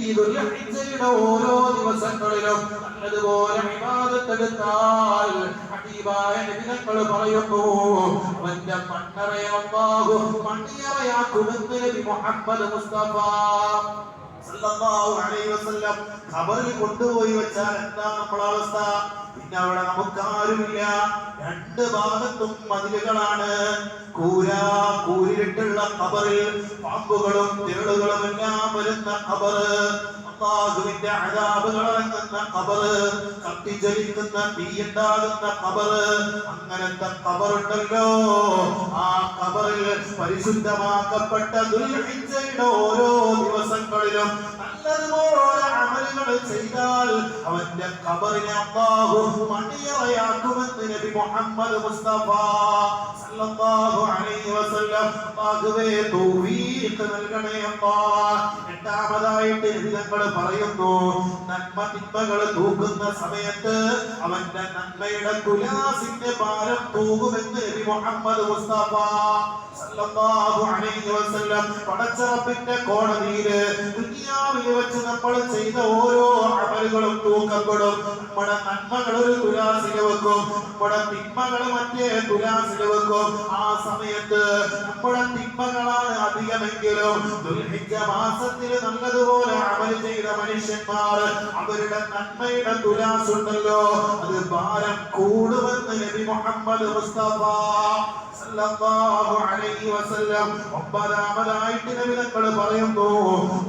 ഈ ദുൽഹിജ്ജയുടെ ഓരോ ദിവസങ്ങളിലും നല്ലതുപോലെ വിവാദത്തെടുത്താൽ ഹബീബായ നബിതങ്ങൾ പറയുന്നു അവന്റെ മണ്ണറയെ അല്ലാഹു മണിയറയാക്കുമെന്ന് നബി മുഹമ്മദ് മുസ്തഫ കൊണ്ടുപോയി വെച്ചാൽ എന്താ നമ്മളെ അവസ്ഥ? പിന്നെ അവിടെ നമുക്കാരുമില്ല. രണ്ട് ഭാഗത്തും മതിലുകളാണ്. കൂരാ കൂരിട്ടുള്ള ഖബറിൽ പാമ്പുകളും തേളുകളും എല്ലാം വരുന്ന ഖബറ് അള്ളാഹുവിന്റെ ഖബറ് അങ്ങനത്തെ ആ പരിശുദ്ധമാക്കപ്പെട്ട ഓരോ ദിവസങ്ങളിലും നല്ലതുപോലെ അമലുകൾ ചെയ്താൽ അവന്റെ ഖബറിനെ അല്ലാഹു മണിയറയാക്കുമെന്ന് നബി മുഹമ്മദ് മുസ്തഫ സല്ലല്ലാഹു അലൈഹി വസല്ലം. പാകവേ തൗഫീഖ് നൽകണേ അല്ലാ. എട്ടാമതായിട്ട് ഹൃദയങ്ങൾ പറയുന്നു നന്മ തിന്മകൾ തൂക്കുന്ന സമയത്ത് അവന്റെ നന്മയുടെ തുലാസിന്റെ ഭാരം തൂകുമെന്ന് നബി മുഹമ്മദ് മുസ്തഫ സല്ലല്ലാഹു അലൈഹി വസല്ലം പടച്ചറപ്പിന്റെ കോടതിയിൽ ദുനിയാവിൽ വെച്ച് നമ്മൾ ചെയ്ത ഓരോ അമലുകളും തൂക്കപ്പെടും. നമ്മുടെ നന്മകൾ ഒരു കുലാസിൽ വെക്കും. നമ്മുടെ തിന്മകൾ മറ്റേ തുലാസിൽ വെക്കും. ആ സമയത്ത് നമ്മുടെ തിന്മകളാണ് അധികമെങ്കിലും ദുൽഹിജ്ജ മാസത്തിൽ നല്ലതുപോലെ അമൽ ചെയ്ത മനുഷ്യന്മാർ അവരുടെ നന്മയുടെ തുലാസ് ഉണ്ടല്ലോ അത് ഭാരം കൂടുമെന്ന് നബി മുഹമ്മദ് മുസ്തഫ സല്ലല്ലാഹു അലൈഹി വസല്ലം ഒമ്പതാമതായിട്ട് നബി തങ്ങൾ പറയുന്നു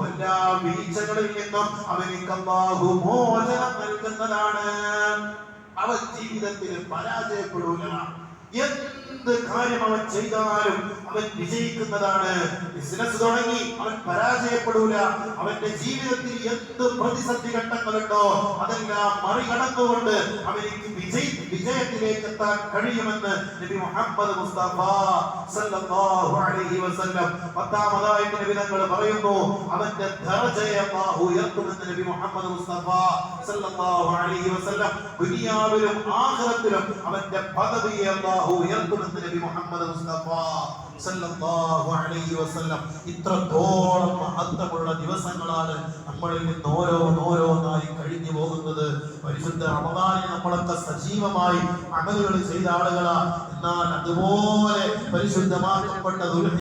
എല്ലാ വീഴ്ചകളിൽ നിന്നും അവനിക്ക് അല്ലാഹു മോചനം നൽകുന്നതാണ്. അവൻ ജീവിതത്തിൽ പരാജയപ്പെടൂല എന്ത് കാര്യം അവൻ ചെയ്താലും അവൻ വിജയിക്കുന്നതാണ്. ബിസിനസ് തുടങ്ങി അവൻ പരാജയപ്പെടൂല. അവന്റെ ജീവിതത്തിൽ എന്ത് പ്രതിസന്ധി ഘട്ടങ്ങളുണ്ടോ അതെല്ലാം മറികടന്നുകൊണ്ട് അവനിക്ക് വിജയി വിജയത്തിലേക്ക് എത്താൻ കഴിയുമെന്ന് നബി മുഹമ്മദ് മുസ്തഫ സല്ലല്ലാഹു അലൈഹി വസല്ലം പത്താമതായിട്ട് നബി തങ്ങൾ പറയുന്നു അവന്റെ ദർജയെ അല്ലാഹു ഉയർത്തുമെന്ന് നബി മുഹമ്മദ് മുസ്തഫ സല്ലല്ലാഹു അലൈഹി വസല്ലം ദുനിയാവിലും ആഖിറത്തിലും അവന്റെ പദവിയെ അല്ലാഹു ഉയർത്തുമെന്ന് നബി മുഹമ്മദ് മുസ്തഫ ഇത്രത്തോളം മഹത്വമുള്ള ദിവസങ്ങളാണ് നമ്മളിൽ നിന്ന് ഓരോന്നോരോന്നായി കഴിഞ്ഞു പോകുന്നത്. പരിശുദ്ധ റമദാനെ നമ്മളൊക്കെ സജീവമായി അമലുകൾ ചെയ്ത ആളുകളാ. എന്നാൽ അതുപോലെ പരിശുദ്ധമാക്കപ്പെട്ട